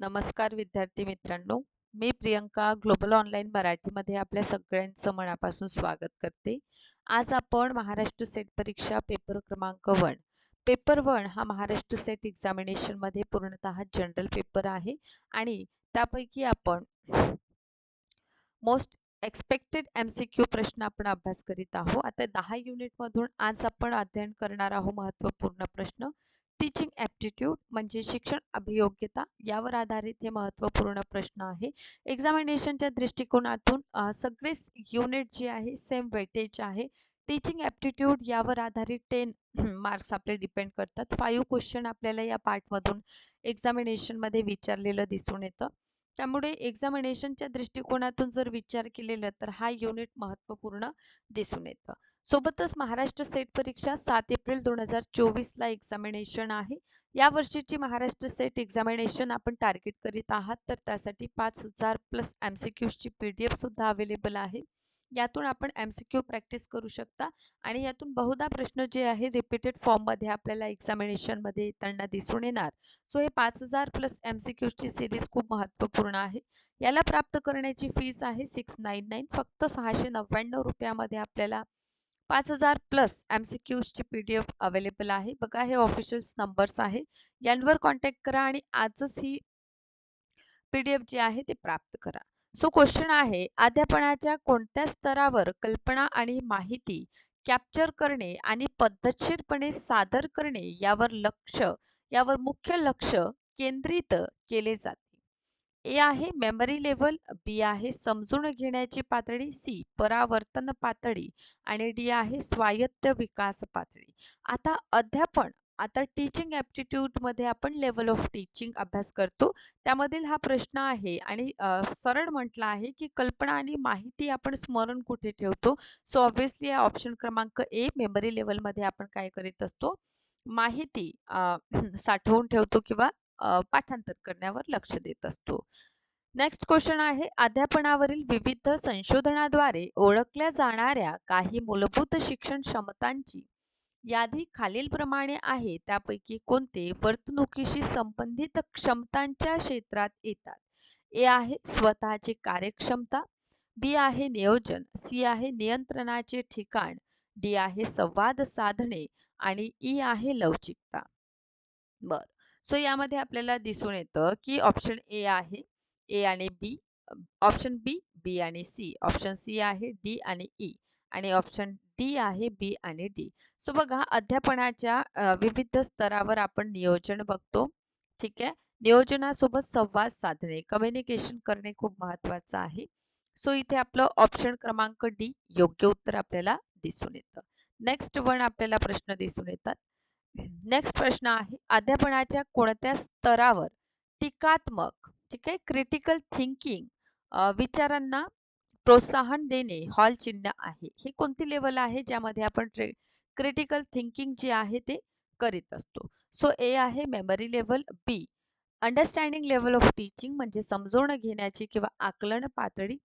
नमस्कार विद्यार्थी मित्रांनो. मी प्रियंका ग्लोबल ऑनलाईन मराठीमध्ये आपल्या सगळ्यांचं मनापासून स्वागत करते. आज आपण महाराष्ट्र सेट परीक्षा पेपर क्रमांक वन. पेपर वन हा महाराष्ट्र सेट एक्झामिनेशनमध्ये पूर्णतः जनरल पेपर आहे आणि त्यापैकी आपण most expected M C Q प्रश्न आपण अभ्यास करीत आहोत. आता दहा युनिटमधून आज आपण अध्ययन करणार आहोत महत्त्वपूर्ण प्रश्न. टीचिंग ॲप्टिट्यूड म्हणजे शिक्षण अभियोग्यता यावर आधारित हे महत्त्वपूर्ण प्रश्न आहे. एक्झामिनेशनच्या दृष्टिकोनातून सगळेच युनिट जे आहे सेम वेटेज आहे. टीचिंग ॲप्टिट्यूड यावर आधारित टेन मार्क्स आपले डिपेंड करतात. फाईव्ह क्वेश्चन आपल्याला या पार्टमधून एक्झामिनेशनमध्ये विचारलेलं दिसून येतं. त्यामुळे एक्झामिनेशनच्या दृष्टिकोनातून जर विचार केलेला तर हा युनिट महत्त्वपूर्ण दिसून येतं. सोबतच महाराष्ट्र सेट परीक्षा सात एप्रिल दोन हजार चोवीसला एक्झामिनेशन आहे. या वर्षीची महाराष्ट्र सेट एक्झामिनेशन आपण टार्गेट करीत आहात तर त्यासाठी पाच हजार प्लस एम सी क्यूजची पी डी एफसुद्धा अवेलेबल आहे. यातून आपण एम सी क्यू प्रॅक्टिस करू शकता आणि यातून बहुधा प्रश्न जे आहे रिपीटेड फॉर्ममध्ये आपल्याला एक्झामिनेशनमध्ये येताना दिसून येणार. सो हे पाच हजार प्लस एम सी क्यूजची सिरीज खूप महत्त्वपूर्ण आहे. याला प्राप्त करण्याची फीस आहे सिक्स नाईन नाईन फक्त सहाशे नव्याण्णव रुपयामध्ये आपल्याला पाच हजार प्लस एम सी क्यूजची पी डी एफ अवेलेबल आहे. बघा हे ऑफिशियल्स नंबर्स आहे. यांवर कॉन्टॅक्ट करा आणि आजच ही पी डी एफ जी आहे ते प्राप्त करा. सो क्वेश्चन आहे अध्यापनाच्या कोणत्या स्तरावर कल्पना आणि माहिती कॅप्चर करणे आणि पद्धतशीरपणे सादर करणे यावर लक्ष यावर मुख्य लक्ष केंद्रित केले जाते. ए आहे मेमरी लेवल बी आहे समजून घेण्याची पातळी सी परावर्तन पातळी आणि डी आहे स्वायत्त विकास पातळी. आता अध्यापन आता टीचिंग ॲप्टिट्यूडमध्ये आपण लेवल ऑफ टीचिंग अभ्यास करतो. त्यामधील हा प्रश्न आहे आणि सरळ म्हटलं आहे की कल्पना आणि माहिती आपण स्मरण कुठे ठेवतो? सो ऑब्व्हियसली ऑप्शन क्रमांक ए मेमरी लेवलमध्ये आपण काय करीत असतो? माहिती साठवून ठेवतो किंवा पाठांतर करण्यावर लक्ष देत असतो. नेक्स्ट क्वेश्चन आहे अध्यापनावरील विविध संशोधनाद्वारे ओळखल्या जाणाऱ्या काही मूलभूत शिक्षण क्षमतांची यादी खालीलप्रमाणे आहे. त्यापैकी कोणते वर्तणुकीशी संबंधित क्षमतांच्या क्षेत्रात येतात? ए आहे स्वतःची कार्यक्षमता बी आहे नियोजन सी आहे नियंत्रणाचे ठिकाण डी आहे संवाद साधणे आणि ई आहे लवचिकता. बर. सो यामध्ये आपल्याला दिसून येतं की ऑप्शन ए आहे ए आणि बी ऑप्शन बी बी आणि सी ऑप्शन सी आहे डी आणि ई आणि ऑप्शन डी आहे बी आणि डी सो बघा अध्यापनाच्या विविध स्तरावर आपण नियोजन बघतो. ठीक आहे? नियोजनासोबत संवाद साधणे कम्युनिकेशन करणे खूप महत्वाचं आहे. सो इथे आपलं ऑप्शन क्रमांक डी योग्य उत्तर आपल्याला दिसून येतं. नेक्स्ट वन आपल्याला प्रश्न दिसून येतात. नेक्स्ट प्रश्न आहे अध्यापनाच्या कोणत्या स्तरावर टीकात्मक ठीक आहे क्रिटिकल थिंकिंग विचारांना प्रोत्साहन देणे हॉल चिन्ह आहे? ही कोणती लेवल आहे ज्यामध्ये आपण क्रिटिकल थिंकिंग जे आहे ते करीत असतो? सो ए आहे memory level B understanding level of teaching म्हणजे समजवणं घेण्याची किंवा आकलन पातळी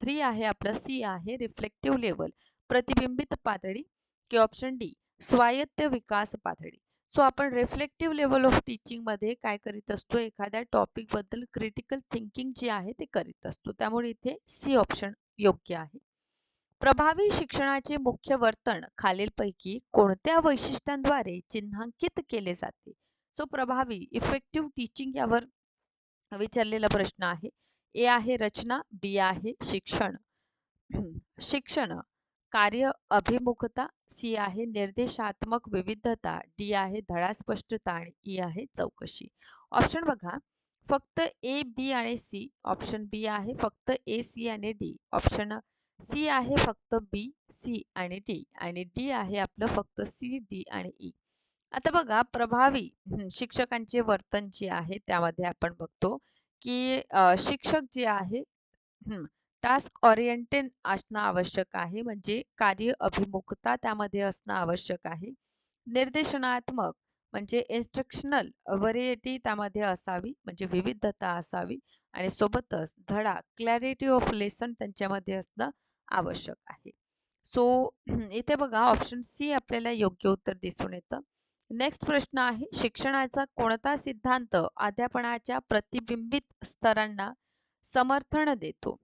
थ्री आहे आपलं सी आहे रिफ्लेक्टिव्ह लेवल प्रतिबिंबित पातळी की ऑप्शन डी स्वायत्त विकास पातळी. सो आपण रिफ्लेक्टिव्ह लेवल ऑफ टीचिंगमध्ये काय करीत असतो? एखाद्या टॉपिकबद्दल क्रिटिकल थिंकिंग जे आहे ते करीत असतो. त्यामुळे इथे सी ऑप्शन योग्य आहे. प्रभावी शिक्षणाचे मुख्य वर्तन खालीलपैकी कोणत्या वैशिष्ट्यांद्वारे चिन्हांकित केले जाते? सो प्रभावी इफेक्टिव्ह टीचिंग यावर विचारलेला प्रश्न आहे. ए आहे रचना बी आहे शिक्षण. शिक्षण कार्य अभिमुखता सी आहे निर्देशात्मक विविधता डी आहे धडा स्पष्टता आणि ई आहे चौकशी. ऑप्शन बघा. फक्त ए बी आणि सी. ऑप्शन बी आहे फक्त ए सी आणि डी. ऑप्शन सी आहे फक्त बी सी आणि डी आणि डी आहे आपलं फक्त सी डी आणि ई. आता बघा प्रभावी शिक्षकांचे वर्तन जे आहे त्यामध्ये आपण बघतो की शिक्षक जे आहे टास्क ओरिएंटेड असणं आवश्यक आहे. म्हणजे कार्य अभिमुखता त्यामध्ये असणं आवश्यक आहे. निर्देशनात्मक म्हणजे इन्स्ट्रक्शनल व्हरिएटी त्यामध्ये असावी. म्हणजे विविधता असावी आणि सोबतच धडा क्लॅरिटी ऑफ लेसन त्यांच्यामध्ये असणं आवश्यक आहे. सो इथे बघा ऑप्शन सी आपल्याला योग्य उत्तर दिसून येतं. नेक्स्ट प्रश्न आहे शिक्षणाचा कोणता सिद्धांत अध्यापनाच्या प्रतिबिंबित स्तरांना समर्थन देतो?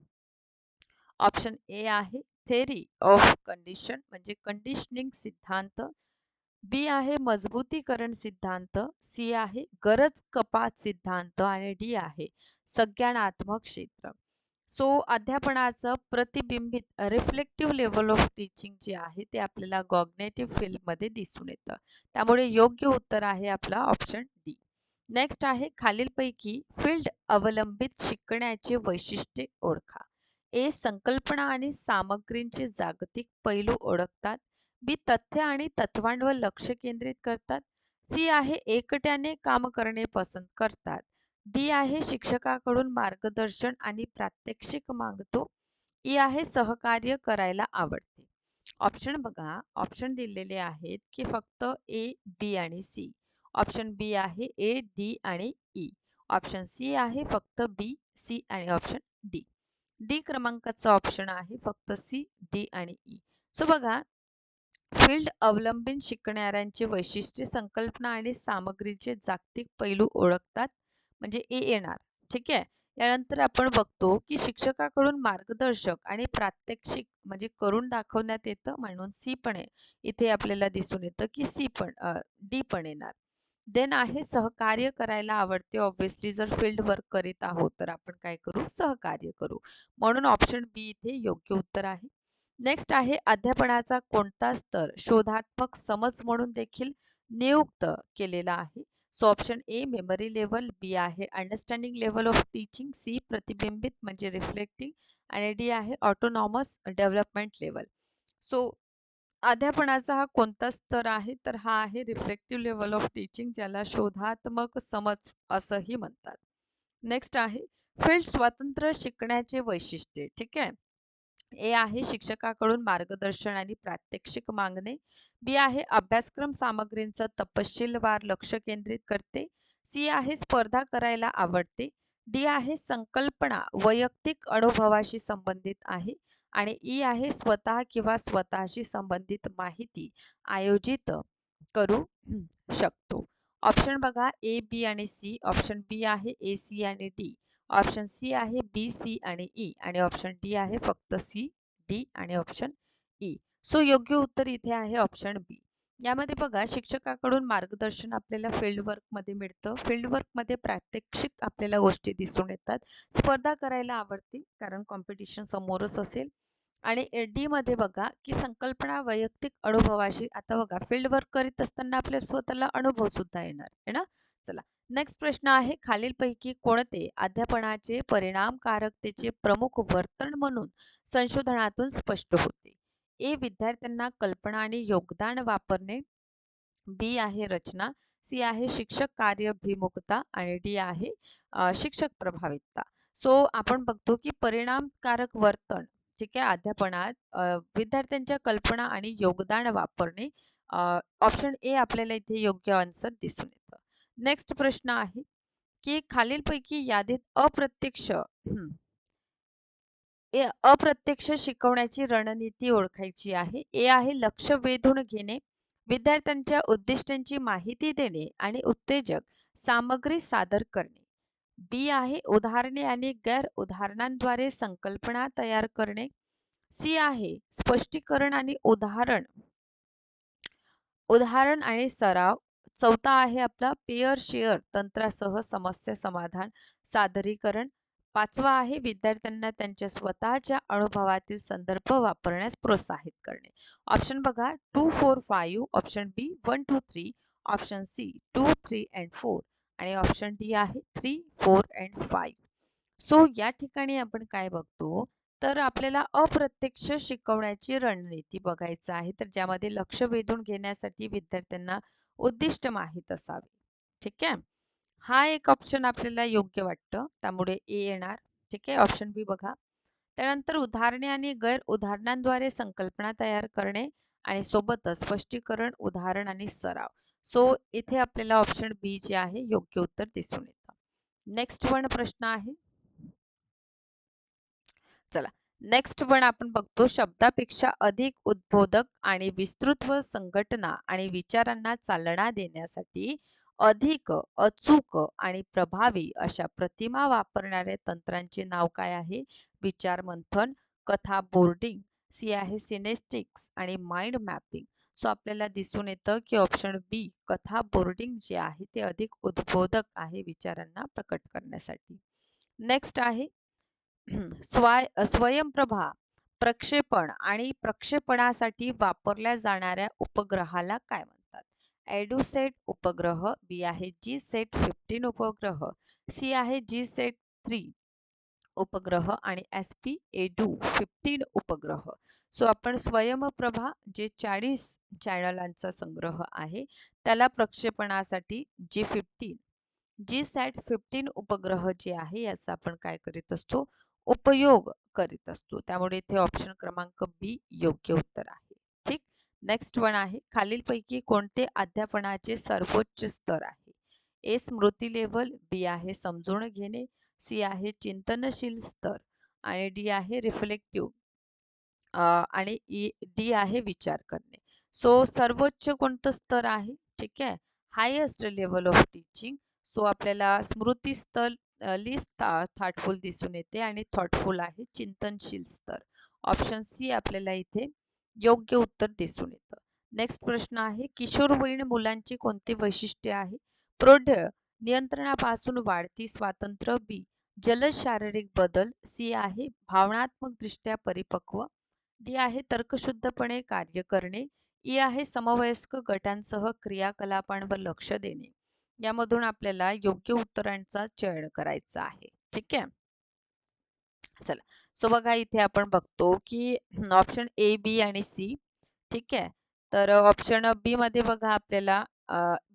ऑप्शन ए आहे थेरी ऑफ कंडिशन म्हणजे कंडिशनिंग सिद्धांत. बी आहे मजबूतीकरण सिद्धांत. सी आहे गरज कपात सिद्धांत. आणि डी आहे संज्ञानात्मक क्षेत्र. सो अध्यापनाचं प्रतिबिंबित रिफ्लेक्टिव्ह लेवल ऑफ टीचिंग जे आहे ते आपल्याला गॉग्नेटिव्ह फील्डमध्ये दिसून येतं. त्यामुळे योग्य उत्तर आहे आपला ऑप्शन डी. नेक्स्ट आहे खालीलपैकी फील्ड अवलंबित शिकण्याचे वैशिष्ट्ये ओळखा. ए संकल्पना आणि सामग्रींचे जागतिक पैलू ओळखतात. बी तथ्य आणि तत्वांवर लक्ष केंद्रित करतात. सी आहे एकट्याने काम करणे पसंत करतात. डी आहे शिक्षकाकडून मार्गदर्शन आणि प्रात्यक्षिक मागतो. ई आहे सहकार्य करायला आवडते. ऑप्शन बघा. ऑप्शन दिलेले आहेत की फक्त ए बी आणि सी. ऑप्शन बी आहे ए डी आणि ई. ऑप्शन सी आहे फक्त बी सी आणि ऑप्शन डी. डी क्रमांकाचा ऑप्शन आहे फक्त सी डी आणि e. ई सो बघा फील्ड अवलंबून शिकणाऱ्यांचे वैशिष्ट्ये संकल्पना आणि सामग्रीचे जागतिक पैलू ओळखतात म्हणजे ए येणार. ठीक आहे? यानंतर आपण बघतो की शिक्षकाकडून मार्गदर्शक आणि प्रात्यक्षिक म्हणजे करून दाखवण्यात येतं म्हणून सी पण आहे. इथे आपल्याला दिसून येतं की सी पण डी पण येणार. देन आहे सहकार्य करायला आवडते. ऑब्व्हियसली जर फील्ड वर्क करीत आहोत तर आपण काय करू? सहकार्य करू. म्हणून ऑप्शन बी इथे योग्य उत्तर आहे. नेक्स्ट आहे अध्यापनाचा कोणता स्तर? शोधात्मक समज म्हणून देखील नियुक्त केलेला आहे. So option A memory level B आहे understanding level of teaching C प्रतिबिंबित म्हणजे रिफ्लेक्टिंग आणि डी आहे ऑटोनॉमस डेव्हलपमेंट लेवल सो अध्यापनाचा हा कोणता स्तर आहे तर हा आहे रिफ्लेक्टिव्ह लेवल ऑफ टीचिंग ज्याला शोधात्मक समज असंही म्हणतात. नेक्स्ट आहे फील्ड स्वातंत्र्य शिकण्याचे वैशिष्ट्ये. ठीक आहे? ए आहे शिक्षकाकडून मार्गदर्शन आणि प्रात्यक्षिक मागणे. बी आहे अभ्यासक्रम सामग्रींचं तपशीलवार लक्ष केंद्रित करते. सी आहे स्पर्धा करायला आवडते. डी आहे संकल्पना वैयक्तिक अनुभवाशी संबंधित आहे आणि ई आहे स्वतः किंवा स्वतःशी संबंधित माहिती आयोजित करू शकतो. ऑप्शन बघा ए बी आणि सी. ऑप्शन बी आहे ए सी आणि डी. ऑप्शन सी आहे बी सी आणि ई आणि ऑप्शन डी आहे फक्त सी डी आणि ऑप्शन ई. सो योग्य उत्तर इथे आहे ऑप्शन बी. यामध्ये बघा शिक्षकाकडून मार्गदर्शन आपल्याला फील्ड वर्कमध्ये मिळतं. फील्ड वर्कमध्ये प्रात्यक्षिक आपल्याला गोष्टी दिसून येतात. स्पर्धा करायला आवडते कारण कॉम्पिटिशन समोरच असेल. आणि डी डीमध्ये बघा की संकल्पना वैयक्तिक अनुभवाशी आता बघा फील्ड वर्क करीत असताना आपल्या स्वतःला अनुभव सुद्धा येणार आहे ना? चला नेक्स्ट प्रश्न आहे खालीलपैकी कोणते अध्यापनाचे परिणामकारकतेचे प्रमुख वर्तन म्हणून संशोधनातून स्पष्ट होते? ए विद्यार्थ्यांना कल्पना आणि योगदान वापरणे. बी आहे रचना. सी आहे शिक्षक कार्यभिमुखता आणि डी आहे शिक्षक प्रभावितता. सो आपण बघतो की परिणामकारक वर्तन ठीक आहे अध्यापनात विद्यार्थ्यांच्या कल्पना आणि योगदान वापरणे ऑप्शन ए आपल्याला इथे योग्य आन्सर दिसून येतं. नेक्स्ट प्रश्न आहे की खालीलपैकी यादीत अप्रत्यक्ष ए अप्रत्यक्ष शिकवण्याची रणनीती ओळखायची आहे. ए आहे लक्ष वेधून घेणे विद्यार्थ्यांच्या उद्दिष्टांची माहिती देणे आणि उत्तेजक सामग्री सादर करणे. बी आहे उदाहरणे आणि गैर उदाहरणांद्वारे संकल्पना तयार करणे. सी आहे स्पष्टीकरण आणि उदाहरण. उदाहरण आणि सराव. चौथा आहे आपला पेअर शेअर तंत्रासह समस्या समाधान सादरीकरण. पाचवा आहे विद्यार्थ्यांना त्यांच्या स्वतःच्या अनुभवातील संदर्भ वापरण्यास प्रोत्साहित करणे. ऑप्शन बघा two four five option B one two three option C two three and four आणि ऑप्शन डी आहे three four and five so या ठिकाणी आपण काय बघतो? तर आपल्याला अप्रत्यक्ष शिकवण्याची रणनीती बघायचं आहे. तर ज्यामध्ये लक्ष वेधून घेण्यासाठी विद्यार्थ्यांना उद्दिष्ट माहीत असावे. ठीक आहे? हा एक ऑप्शन आपल्याला योग्य वाटतं. त्यामुळे ए येणार. ठीक आहे? ऑप्शन बी बघा. त्यानंतर उदाहरणे आणि गैर उदाहरणांद्वारे संकल्पना तयार करणे आणि सोबतच स्पष्टीकरण उदाहरण आणि सराव. सो इथे आपल्याला ऑप्शन बी जे आहे योग्य उत्तर दिसून येतं. नेक्स्ट वन प्रश्न आहे. चला. नेक्स्ट वन आपण बघतो शब्दापेक्षा अधिक उद्बोधक आणि विस्तृत व संघटना आणि विचारांना चालना देण्यासाठी अधिक अचूक आणि प्रभावी अशा प्रतिमा वापरणाऱ्या तंत्रांचे नाव काय आहे? विचार मंथन कथा बोर्डिंग सी आहे सिनेस्टिक्स आणि माइंड मॅपिंग. सो आपल्याला दिसून येतं की ऑप्शन बी कथा बोर्डिंग जे आहे ते अधिक उद्बोधक आहे विचारांना प्रकट करण्यासाठी. नेक्स्ट आहे स्वाय स्वयंप्रभा प्रक्षेपण आणि प्रक्षेपणासाठी वापरल्या जाणाऱ्या उपग्रहाला काय म्हणतात? एडुसेट उपग्रह बी आहे जी सेट फिफ्टीन उपग्रह सी आहे जी सेट थ्री उपग्रह आणि एस पी एडू फिफ्टीन उपग्रह. सो आपण स्वयंप्रभा जे चाळीस चॅनलांचा संग्रह आहे त्याला प्रक्षेपणासाठी जी फिफ्टीन जी सॅट फिफ्टीन उपग्रह जे आहे याचा आपण काय करीत असतो? उपयोग करीत असतो. त्यामुळे इथे ऑप्शन क्रमांक बी योग्य उत्तर आहे. नेक्स्ट वन आहे. खालीलपैकी कोणते अध्यापनाचे सर्वोच्च स्तर आहे? ए स्मृती लेवल बी आहे समजून घेणे. सी आहे चिंतनशील स्तर. आणि डी आहे रिफ्लेक्टिव्ह आणि e, ई डी आहे विचार करणे. सो सर्वोच्च कोणतं स्तर आहे? ठीक आहे? Highest level of teaching so आपल्याला स्मृती स्तर लिस्ट थॉटफुल दिसून येते. आणि थॉटफुल आहे चिंतनशील स्तर. ऑप्शन सी आपल्याला इथे योग्य उत्तर दिसून येतं. नेक्स्ट प्रश्न आहे किशोरवयीन मुलांची कोणती वैशिष्ट्ये आहे प्रौढ नियंत्रणापासून वाढती स्वातंत्र्य बी जलद शारीरिक बदल सी आहे भावनात्मक दृष्ट्या परिपक्व. डी आहे तर्कशुद्धपणे कार्य करणे. ई आहे समवयस्क गटांसह क्रियाकलापांवर लक्ष देणे. यामधून आपल्याला योग्य उत्तरांचा चयन करायचा आहे. ठीक आहे? चला. सो बघा इथे आपण बघतो की ऑप्शन ए बी आणि सी ठीक आहे? तर ऑप्शन बी मध्ये बघा आपल्याला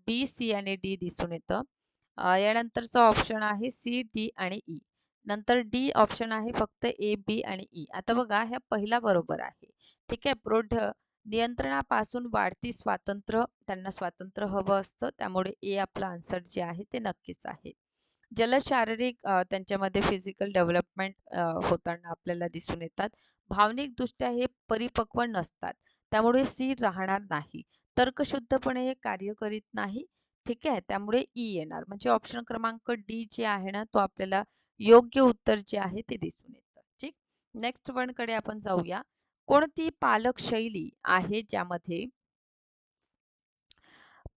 बी सी आणि डी दिसून येतं. यानंतरचं ऑप्शन आहे सी डी आणि ई नंतर डी ऑप्शन आहे फक्त ए बी आणि ई आता बघा ह्या पहिला बरोबर आहे. ठीक आहे? प्रौढ नियंत्रणापासून वाढती स्वातंत्र्य त्यांना स्वातंत्र्य हवं असतं. त्यामुळे ए आपलं आन्सर जे आहे ते नक्कीच आहे. जल शारीरिक त्यांच्यामध्ये फिजिकल डेव्हलपमेंट होताना आपल्याला दिसून येतात. भावनिकदृष्ट्या हे परिपक्व नसतात. त्यामुळे स्थिर राहणार नाही. तर्कशुद्धपणे हे कार्य करीत नाही. ठीक आहे? त्यामुळे ई येणार. म्हणजे ऑप्शन क्रमांक डी जे आहे ना तो आपल्याला योग्य उत्तर जे आहे ते दिसून येतं. ठीक? नेक्स्ट वनकडे आपण जाऊया. कोणती पालक शैली आहे ज्यामध्ये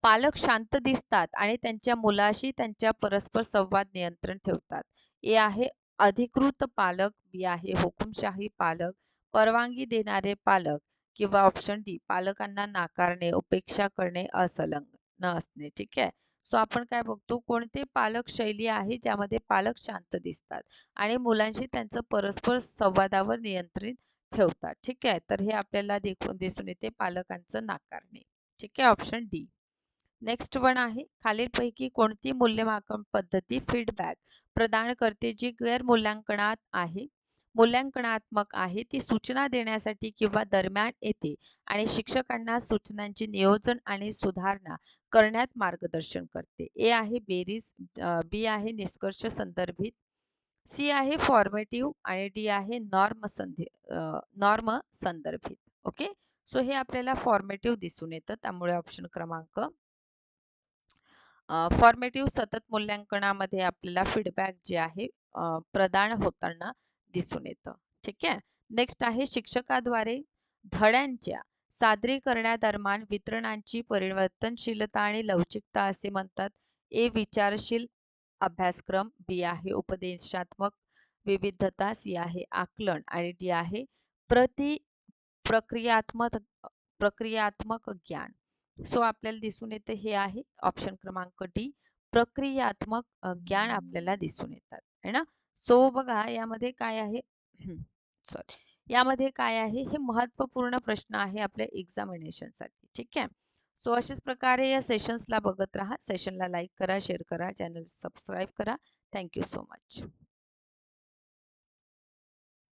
पालक शांत दिसतात आणि त्यांच्या मुलाशी त्यांच्या परस्पर संवाद नियंत्रण ठेवतात. ए आहे अधिकृत पालक बी आहे हुकुमशाही पालक परवानगी देणारे पालक किंवा ऑप्शन डी पालकांना नाकारणे उपेक्षा करणे असंलग्न असणे. ठीक आहे? सो आपण काय बघतो? कोणते पालक शैली आहे ज्यामध्ये पालक शांत दिसतात आणि मुलांशी त्यांचं परस्पर संवादावर नियंत्रित ठेवतात? ठीक आहे? तर हे आपल्याला देखून दिसून येते पालकांचं नाकारणे. ठीक आहे? ऑप्शन डी नेक्स्ट वन आहे खालीलपैकी कोणती मूल्यमापन पद्धती फीडबॅक प्रदान करते जी गैरमूल्यांकनात आहे? मूल्यांकनात्मक आहे ती सूचना देण्यासाठी किंवा दरम्यान येते आणि शिक्षकांना सूचनांचे नियोजन आणि सुधारणा करण्यात मार्गदर्शन करते. ए आहे बेरीज बी आहे निष्कर्ष संदर्भित सी आहे फॉर्मेटिव्ह आणि डी आहे नॉर्म संधे नॉर्म संदर्भित. ओके सो हे आपल्याला फॉर्मेटिव्ह दिसून येतं त्यामुळे ऑप्शन क्रमांक फॉर्मेटिव्ह सतत मूल्यांकनामध्ये आपल्याला फीडबॅक जे आहे प्रदान होताना दिसून येतं. ठीक आहे? नेक्स्ट आहे शिक्षकाद्वारे धड्यांच्या सादरीकरणादरम्यान वितरणांची परिवर्तनशीलता आणि लवचिकता असे म्हणतात. ए विचारशील अभ्यासक्रम. बी आहे उपदेशात्मक विविधता. सी आहे आकलन. आणि डी आहे प्रति प्रक्रियात्मक प्रक्रियात्मक ज्ञान. सो आपल्याला दिसून येते हे आहे ऑप्शन क्रमांक डी प्रक्रियात्मक ज्ञान आपल्याला दिसून येतात है ना? सो बघा यामध्ये काय आहे? सॉरी यामध्ये काय आहे? हे महत्त्वपूर्ण प्रश्न आहे आपल्या एक्झामिनेशनसाठी ठीक आहे? सो अशाच प्रकारे या सेशन्सला बघत राहा सेशनला लाईक करा शेअर करा चॅनल सबस्क्राईब करा. Thank you so much